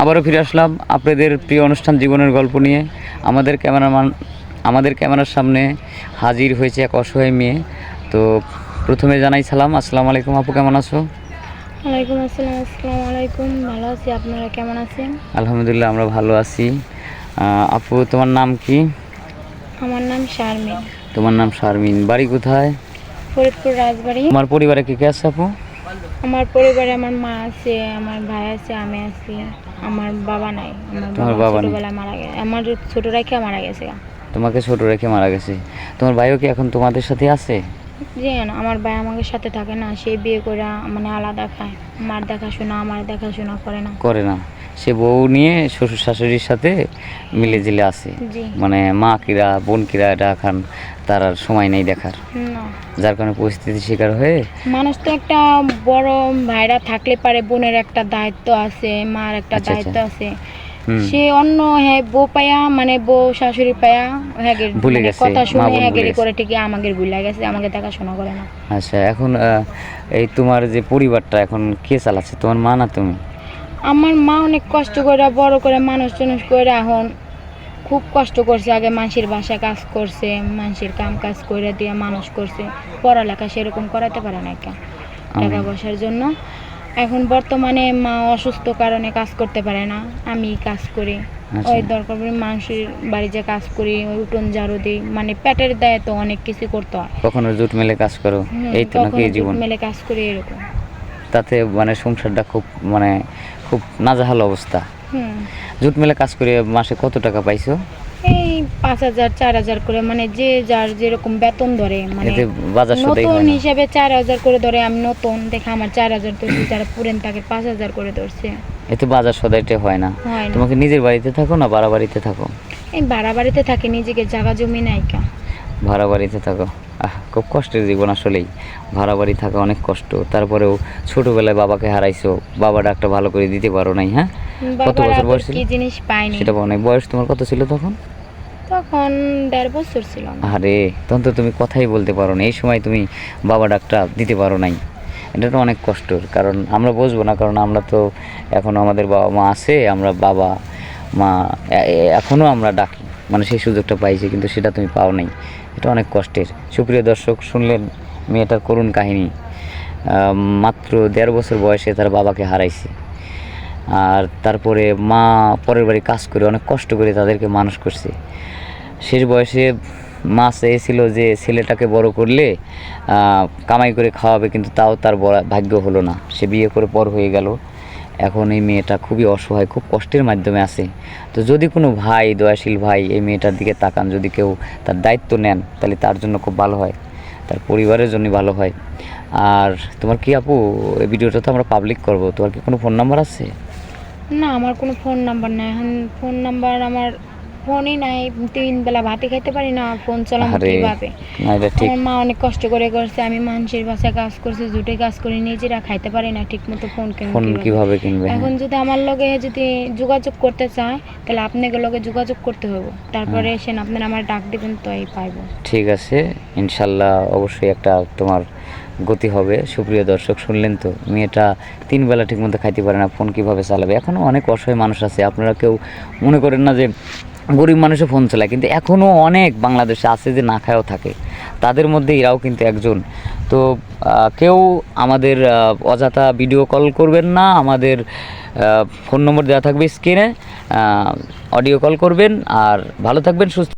আবারও ফিরে আসলাম আপনাদের প্রিয় অনুষ্ঠান জীবনের গল্প নিয়ে। আমাদের ক্যামেরাম্যান আমাদের ক্যামেরার সামনে হাজির হয়েছে এক অসহায় মেয়ে। তো প্রথমে জানাই সালাম। আসসালামু আলাইকুম আপু কেমন আছো? ওয়ালাইকুম আসসালাম আসসালামু আলাইকুম। ভালো আছি আপনারা কেমন আছেন? আলহামদুলিল্লাহ আমরা ভালো আছি। আপু তোমার নাম কি? আমার নাম শারমিন। তোমার নাম শারমিন। বাড়ি কোথায়? ফরিদপুর রাজবাড়ি। তোমার পরিবারে কে কে আছে আপু? আমার পরিবারে আমার মা আছে আমার ভাই আছে আমি আছি আমার বাবা নাই। আমার তোমার বাবা নেই? ছোটবেলায় মারা গেছে আমার ছোট রেখে মারা গেছে তোমাকে ছোট রেখে মারা গেছে। তোমার ভাইও কি এখন তোমাদের সাথে আছে? না আমার ভাই আমাদের সাথে থাকে না সে বিয়ে করে মানে আলাদা খায়। মার দেখাশোনা আমার দেখাশোনা করে না। করে না। সে বউ নিয়ে শ্বশুর শাশুড়ির সাথে মিলে জিলে আছে। মানে মা কিরা বোন কিরা এটা এখন তার আর সময় নেই দেখার। না। যার কারণে পরিস্থিতির শিকার হয়ে মানুষ তো একটা বড় ভাইরা থাকলে পারে বোনের একটা দায়িত্ব আছে মার একটা আচ্ছা, আচ্ছা। দায়িত্ব আছে। সে অন্য হ্যাঁ বউ পায়া মানে বউ শাশুড়ি পায়া হ্যাগের ভুলে মানে গেছে, কথা শুনে হ্যাগেরি করে ঠিকই আমাকে ভুলে গেছে আমাকে দেখাশোনা করে না। আচ্ছা এখন এই তোমার যে পরিবারটা এখন কে চালাচ্ছে? তোমার মা না তুমি? আমার মা অনেক কষ্ট করে বড় করে মানুষ টানুষ করে এখন খুব কষ্ট করছে আগে মানুষের বাসায় কাজ করছে মানুষের কাম কাজ করে দিয়ে মানুষ করছে পড়ালেখা সেরকম করাতে পারে না কেন টাকা পয়সার জন্য। এখন বর্তমানে মা অসুস্থ কারণে কাজ করতে পারে না আমি কাজ করি। আচ্ছা। ওই দরকার পড়ে মানুষের বাড়ি যে কাজ করি ওই উঠোন ঝাড়ু দিই মানে পেটের দায়ে তো অনেক কিছু করতে হয়। কখনো জুট মেলে কাজ করো? এই তো নাকি জীবন? মেলে কাজ করি এরকম। তাতে মানে সংসারটা খুব মানে খুব নাজাহাল অবস্থা। জুট মেলে কাজ করে মাসে কত টাকা পাইছো? পাঁচ হাজার চার হাজার করে মানে যে যার যেরকম বেতন ধরে মানে নতুন হিসেবে চার হাজার করে ধরে আমি নতুন দেখে আমার চার হাজার ধরছি যারা পুরেন তাকে পাঁচ হাজার করে ধরছে। এতে বাজার সদাইটা হয় না। তোমাকে নিজের বাড়িতে থাকো না ভাড়া বাড়িতে থাকো? এই ভাড়া বাড়িতে থাকে নিজেকে জায়গা জমি নাই কা। ভাড়া বাড়িতে থাকো। আহ খুব কষ্টের জীবন আসলেই। ভাড়া বাড়ি থাকা অনেক কষ্ট। তারপরেও ছোটবেলায় বাবাকে হারাইছো বাবাটা একটা ভালো করে দিতে পারো নাই হ্যাঁ? কত বছর বয়স কি জিনিস পাইনি। সেটা অনেক বয়স তোমার কত ছিল তখন? তখন দেড় বছর ছিল আরে, তখন তো তুমি কথাই বলতে পারো না। এই সময় তুমি বাবা ডাকটা দিতে পারো নাই। এটা তো অনেক কষ্টর। কারণ আমরা বুঝব না, কারণ আমরা তো এখনও আমাদের বাবা মা আছে, আমরা বাবা, মা এখনও আমরা ডাকি। মানে সেই সুযোগটা পাইছি, কিন্তু সেটা তুমি পাও নাই। এটা অনেক কষ্টের। সুপ্রিয় দর্শক, শুনলেন মেয়েটার করুণ কাহিনী। মাত্র দেড় বছর বয়সে তার বাবাকে হারাইছে। আর তারপরে মা পরের বাড়ি কাজ করে অনেক কষ্ট করে তাদেরকে মানুষ করছে। শেষ বয়সে মা চেয়েছিল যে ছেলেটাকে বড় করলে কামাই করে খাওয়াবে, কিন্তু তাও তার ভাগ্য হলো না। সে বিয়ে করে পর হয়ে গেল। এখন এই মেয়েটা খুবই অসহায়, খুব কষ্টের মাধ্যমে আছে। তো যদি কোনো ভাই, দয়াশীল ভাই এই মেয়েটার দিকে তাকান, যদি কেউ তার দায়িত্ব নেন, তাহলে তার জন্য খুব ভালো হয়। তার পরিবারের জন্য ভালো হয়। আর তোমার কি আপু, এই ভিডিওটা তো আমরা পাবলিক করব। তোমার কি কোনো ফোন নাম্বার আছে? না আমার কোনো ফোন নাম্বার নাই। এখন ফোন নাম্বার আমার ফোনই নাই। তিন বেলা ভাতে খাইতে পারি না ফোন চালাবো আরে কীভাবে? না এটা ঠিক। আমার মা অনেক কষ্ট করে করছে। আমি মানুষের বাসায় কাজ করছি জুটে কাজ করি নিজেরা খাইতে পারি না ঠিক মতো ফোন কেন ফোন কীভাবে কিনবে। এখন যদি আমার লগে যদি যোগাযোগ করতে চায় তাহলে আপনাকে লগে যোগাযোগ করতে হবে তারপরে। এসে আপনারা আমার ডাক দিবেন তো এই পাইবো। ঠিক আছে। ইনশাল্লাহ অবশ্যই একটা তোমার গতি হবে। সুপ্রিয় দর্শক, শুনলেন তো, মেয়েটা তিন বেলা ঠিক মতো খাইতে পারে না, ফোন কীভাবে চালাবে? এখনও অনেক অসহায় মানুষ আছে, আপনারা কেউ মনে করেন না যে গরিব মানুষও ফোন চালায়, কিন্তু এখনও অনেক বাংলাদেশে আছে যে না খায়ও থাকে। তাদের মধ্যে এরাও কিন্তু একজন। তো কেউ আমাদের অযথা ভিডিও কল করবেন না, আমাদের ফোন নম্বর দেওয়া থাকবে স্ক্রিনে অডিও কল করবেন, আর ভালো থাকবেন, সুস্থ